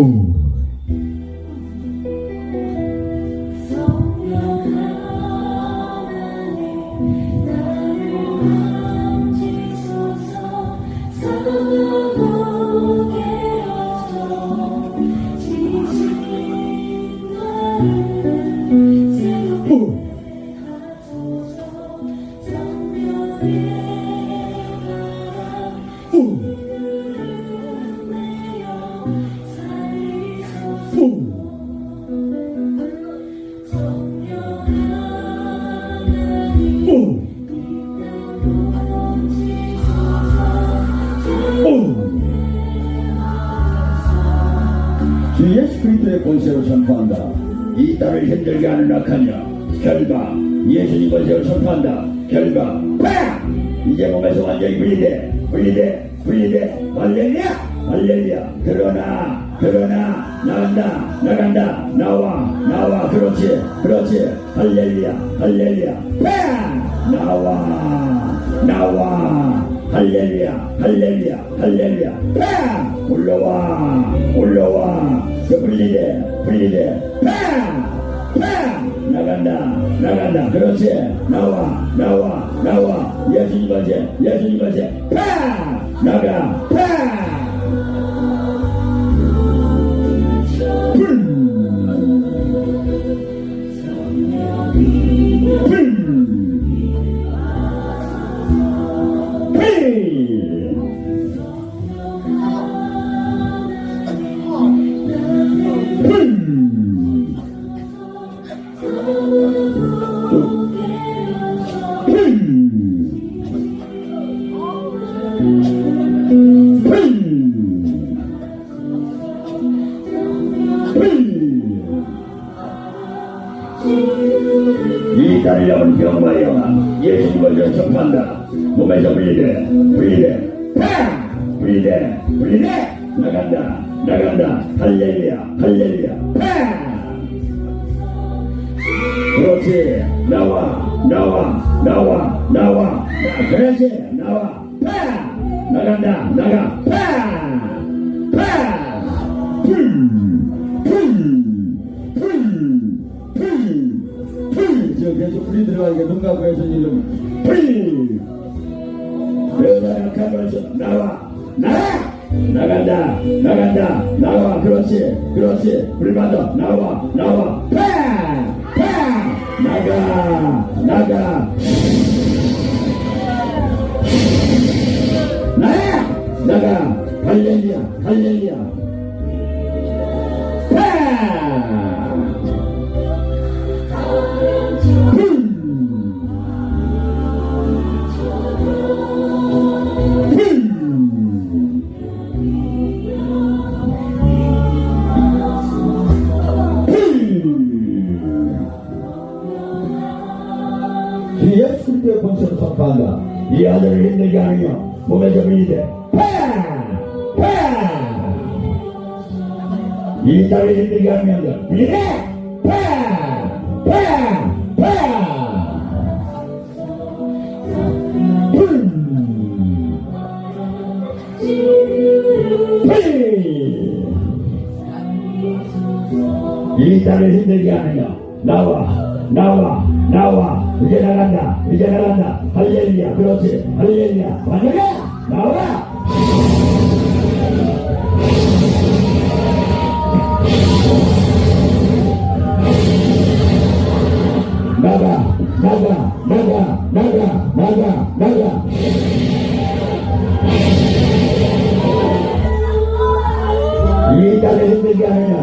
Um. 주 예수 그리스도의 권세로 선포한다. 이 땅을 힘들게 하는 악하냐 결과 예수님 권세로 선포한다. 결과 팍! 이제 몸에서 완전히 분리돼. 분리돼. 분리돼. 할렐루야! 할렐루야! 드러나! 드러나! 나간다. 나간다. 나와. 나와. 그렇지. 그렇지. 할렐루야. 할렐루야. 팍! 나와. 나와 할렐루야 할렐루야 할렐루야 팍! 올라와 올라와 그 분리돼 분리돼 팍! 팍! 나간다 나간다 그렇지 나와 나와 나와 예수님 거제 예수님 거제 팍! 나가 팍! 이 딸을 잡은 병과 영아 예수님 먼저 접한다. 몸에서 분리돼 분리돼 팍! 분리돼 분리돼 나간다 나간다. 할렐루야 할렐루야. 팍! 그렇지. 나와 나와 나와 나와. 나 그렇지. 나와. 팍! 나간다 나가. 팍! 불! 지금 계속 불이 들어가니까 눈 감고 해서 이름 불! 내가 약하면서 나와 나와 나간다 나간다 나와. 그렇지 그렇지. 불 받아 나와 나와. 팍팍 나가 나가. 나가 나가. 할렐루야 할렐루야 술때 본체로 선포한다. 이 아들을 힘들게 하느냐 몸 에서 분리돼. 팍! 팍! 이 딸을 힘들게 하느냐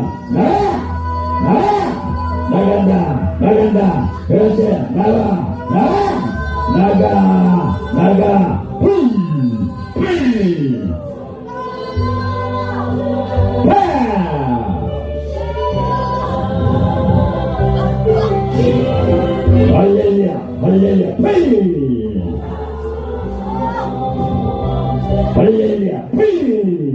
분 나간다. 그렇지. 나가. 나가 나가. 나가. 나가. 훌훌 할렐루야 할렐루야 훌 할렐루야 훌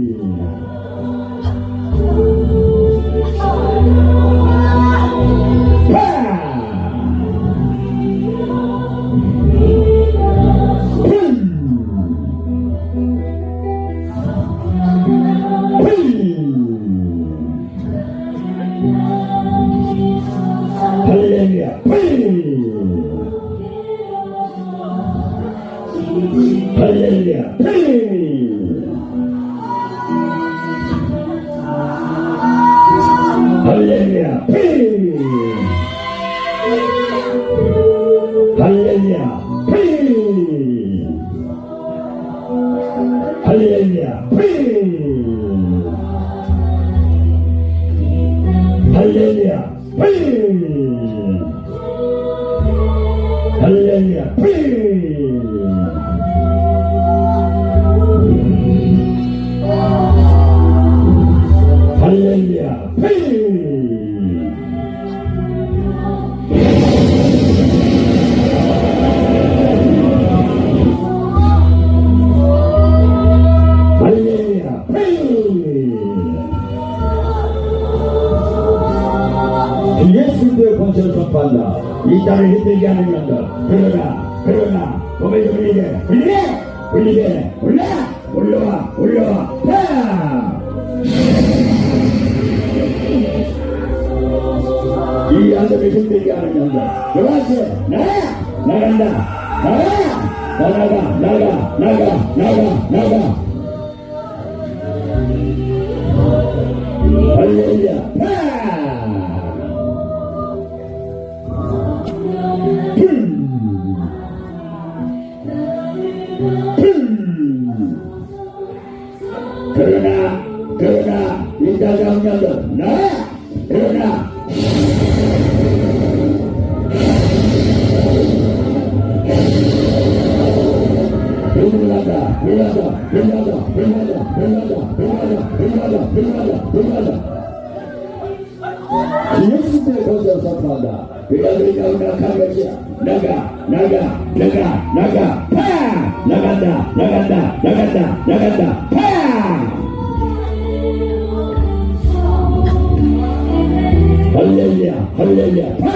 할렐루야. 피 할렐루야. 피 할렐루야. 피 할렐루야. 피 할렐루야. 피 피 할렐루야. 피 예수의 권세를 땅을 힘들게 하는 년들 그러나 그러나 몸에 좀 흘리게 흘리게 흘리게 올라 올라와 올라와. 파! 이 안들을 힘들게 하는 년들 들어왔어 나가! 나간다! 나가! 나가! 나가! 나가! 나가! 나가! 할렐루야! 파! 그러나 그러나 이자 장년들 나 그러나 Yesu ne kwanza ya safada. Biblia unakamaje? Naga, naga, naga, naga. Pa! Naganda, naganda, naganda, naganda. Pa! Hallelujah, hallelujah. Pa!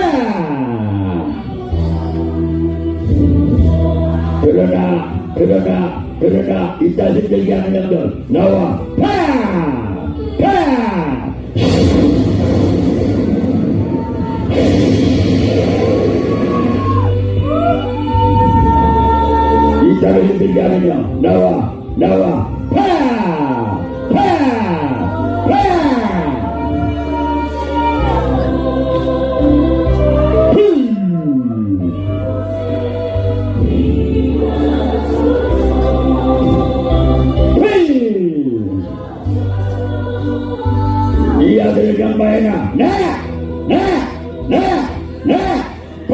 Hallelujah. Kerana, kerana kita jadi yang yang tu. Nawa, pa. Kita yang yang. Nawa, nawa. 양마해나 나! 나! 나! 나! 휘!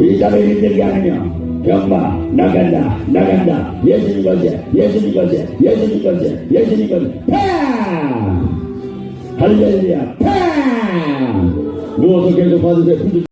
이 자를 힘들게 하느냐 경마 나간다 나간다 예수님 것이 예수님 것이 예수님 것이 예수님 것이 파! 할렐루야 파! 누워서 계속 받으세요